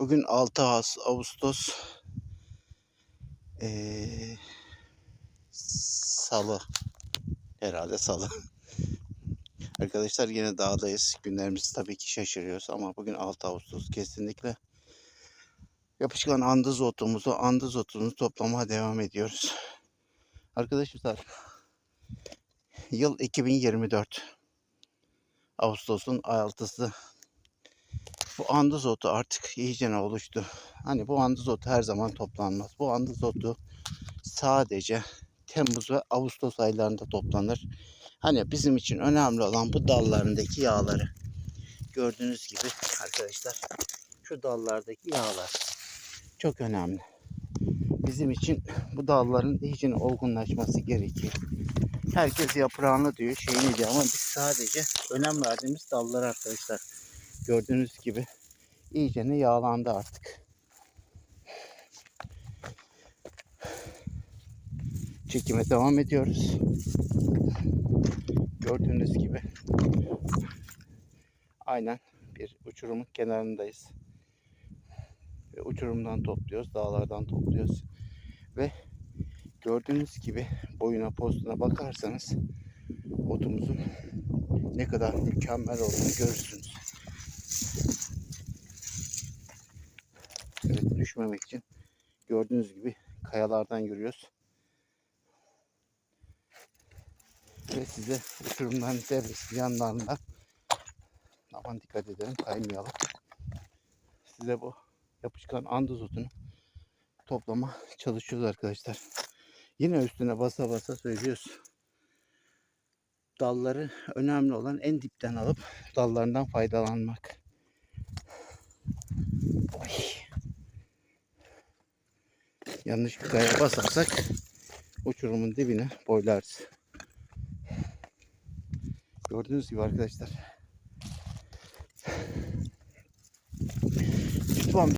Bugün 6 Ağustos, ee, Salı. Herhalde Salı. Arkadaşlar yine dağdayız. Günlerimiz tabii ki şaşırıyoruz ama bugün 6 Ağustos kesinlikle. Yapışkan andız otumuzu, andız otumuzu toplamaya devam ediyoruz. Arkadaşlar yıl 2024. Ağustos'un 6'sı. Bu andız otu artık iyicene oluştu. Hani bu andız otu her zaman toplanmaz. Bu andız otu sadece Temmuz ve Ağustos aylarında toplanır. Hani bizim için önemli olan bu dallarındaki yağları. Gördüğünüz gibi arkadaşlar şu dallardaki yağlar çok önemli. Bizim için bu dalların iyicene olgunlaşması gerekiyor. Herkes yaprağını diyor, şeyini diyor ama biz sadece önem verdiğimiz dallar arkadaşlar. Gördüğünüz gibi iyicene yağlandı artık. Çekime devam ediyoruz. Gördüğünüz gibi aynen bir uçurumun kenarındayız. Ve uçurumdan topluyoruz, dağlardan topluyoruz. Ve gördüğünüz gibi boyuna postuna bakarsanız otumuzun ne kadar mükemmel olduğunu görürsünüz. Düşmemek için gördüğünüz gibi kayalardan yürüyoruz. Ve size uçurumdan devres yanlarında aman dikkat edelim kaymayalım. Size bu yapışkan andız otunu toplama çalışıyoruz arkadaşlar. Yine üstüne basa basa söylüyoruz. Dalları önemli olan en dipten alıp dallarından faydalanmak. Oy. Yanlış bir kaya basarsak uçurumun dibine boylarız. Gördüğünüz gibi arkadaşlar. Lütfen